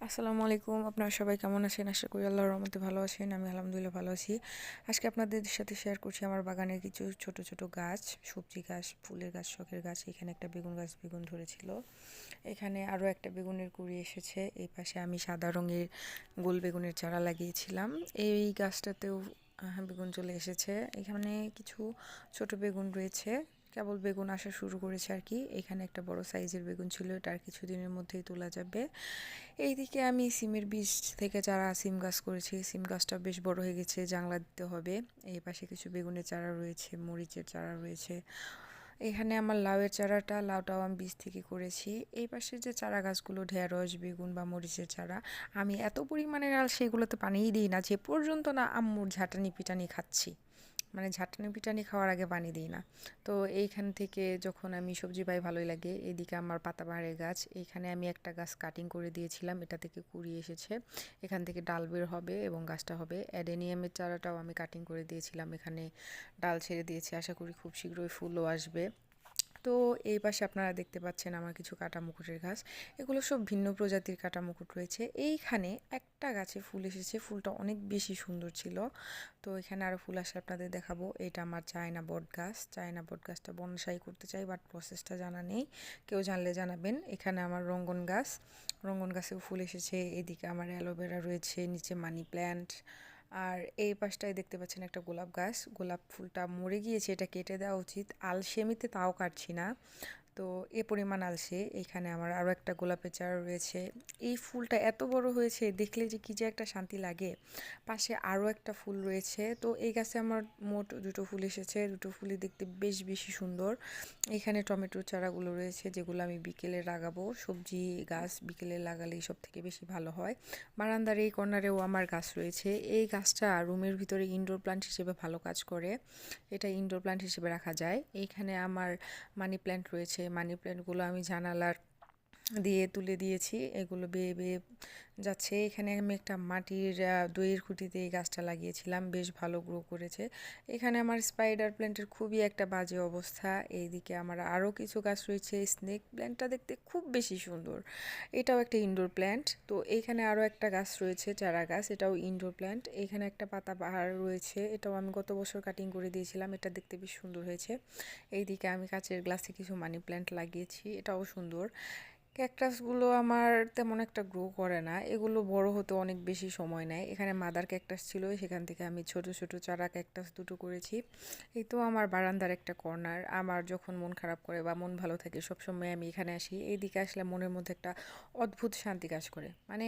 আসসালামু আলাইকুম। আপনারা সবাই কেমন আছেন? আশা করি আল্লাহর রহমতে ভালো আছেন। আমি আলহামদুলিল্লাহ ভালো আছি। আজকে আপনাদের সাথে শেয়ার করছি আমার বাগানের কিছু ছোট ছোট গাছ, সবজি গাছ, ফুলের গাছ, শখের গাছ। এখানে একটা বেগুন গাছ বেগুন ধরেছিল। এখানে আরও একটা বেগুনের কুড়ি এসেছে। এই পাশে আমি সাদা রঙের গোল বেগুনের চারা লাগিয়েছিলাম। এই গাছটাতেও বেগুন চলে এসেছে। এখানে কিছু ছোট বেগুন রয়েছে। কেবল বেগুন আসা শুরু করেছে আর কি। এখানে একটা বড় সাইজের বেগুন ছিল, এটা আর কিছুদিনের মধ্যেই তোলা যাবে। এইদিকে আমি সিমের বীজ থেকে চারা সিম গাছ করেছি। সিম গাছটা বেশ বড় হয়ে গেছে জাংলা দিতে হবে। এই পাশে কিছু বেগুনের চারা রয়েছে, মরিচের চারা রয়েছে। এখানে আমার লাউয়ের চারাটা, লাউটাও আমি বীজ থেকে করেছি। এই পাশে যে চারা গাছগুলো, ঢেঁড়স, বেগুন বা মরিচের চারা, আমি এত পরিমাণে ডাল সেগুলোতে পানিই দিই না, যে পর্যন্ত না আম্মুর ঝাঁটানি পিটানি খাচ্ছি। মানে ঝাঁটানি পিটানি খাওয়ার আগে পানি দিই না। তো এইখান থেকে যখন আমি সবজি পাই ভালোই লাগে, এদিকে আমার পাতাবাহারের গাছ, এইখানে আমি একটা গাছ কাটিং করে দিয়েছিলাম, এটা থেকে কুড়ি এসেছে। এখান থেকে ডাল বের হবে এবং গাছটা হবে। অ্যাডেনিয়ামের চারাটাও আমি কাটিং করে দিয়েছিলাম, এখানে ডাল ছেড়ে দিয়েছি, আশা করি খুব শীঘ্রই ফুলও আসবে। তো এই পাশে আপনারা দেখতে পাচ্ছেন আমার কিছু কাটা মুকুটের গাছ। এগুলো সব ভিন্ন প্রজাতির কাটা মুকুট রয়েছে। এইখানে একটা গাছে ফুল এসেছে। ফুলটা অনেক বেশি সুন্দর ছিল। তো এখানে আরও ফুল আসলে আপনাদের দেখাবো। এটা আমার চায়না বট গাছ। চায়না বট গাছটা বনসাই করতে চাই বাট প্রসেসটা জানা নেই। কেউ জানলে জানাবেন। এখানে আমার রঙ্গন গাছ। রঙ্গন গাছেও ফুল এসেছে। এদিকে আমার অ্যালোভেরা রয়েছে। নিচে মানি প্ল্যান্ট। আর এই পাশটায় দেখতে পাচ্ছেন একটা গোলাপ গাছ। গোলাপ ফুলটা মরে গিয়েছে, এটা কেটে দেওয়া উচিত। আলসেমিতে তাও কাটছি না। তো এ পরিমাণ আলসে। এখানে আমার আরও একটা গোলাপের চারা রয়েছে। এই ফুলটা এত বড় হয়েছে, দেখলে যে কী যে একটা শান্তি লাগে। পাশে আরও একটা ফুল রয়েছে। তো এই গাছে আমার মোট দুটো ফুল এসেছে। দুটো ফুলই দেখতে বেশ বেশি সুন্দর। এখানে টমেটোর চারাগুলো রয়েছে, যেগুলো আমি বিকেলে লাগাবো। সবজি, গাছ বিকেলে লাগালেই সব থেকে বেশি ভালো হয়। বারান্দার এই কর্নারেও আমার গাছ রয়েছে। এই গাছটা রুমের ভিতরে ইনডোর প্লান্ট হিসেবে ভালো কাজ করে। এটা ইনডোর প্লান্ট হিসেবে রাখা যায়। এইখানে আমার মানি প্ল্যান্ট রয়েছে। মানি প্ল্যান্টগুলো আমি জানালার দিয়ে তুলে দিয়েছি, এগুলো বেয়ে বেয়ে যাচ্ছে। এখানে আমি একটা মাটির দইয়ের খুঁটিতে এই গাছটা লাগিয়েছিলাম, বেশ ভালো গ্রো করেছে। এখানে আমার স্পাইডার প্ল্যান্টের খুবই একটা বাজে অবস্থা। এইদিকে আমার আরও কিছু গাছ রয়েছে স্নেক প্ল্যান্টটা দেখতে খুব বেশি সুন্দর। এটাও একটা ইনডোর প্ল্যান্ট তো এইখানে আরও একটা গাছ রয়েছে, চারা গাছ, এটাও ইনডোর প্ল্যান্ট এখানে একটা পাতা বাহার রয়েছে, এটাও আমি গত বছর কাটিং করে দিয়েছিলাম, এটা দেখতে বেশ সুন্দর হয়েছে। এইদিকে আমি কাচের গ্লাসে কিছু মানি প্ল্যান্ট লাগিয়েছি, এটাও সুন্দর। ক্যাকটাসগুলো আমার তেমন একটা গ্রো করে না। এগুলো বড় হতে অনেক বেশি সময় নেয়। এখানে মাদার ক্যাকটাস ছিল, সেখান থেকে আমি ছোট ছোট চারা ক্যাকটাস দুটো করেছি। এই তো আমার বারান্দার একটা কর্নার আমার যখন মন খারাপ করে বা মন ভালো থাকে, সবসময় আমি এখানে আসি। এইদিকে আসলে মনের মধ্যে একটা অদ্ভুত শান্তি কাজ করে। মানে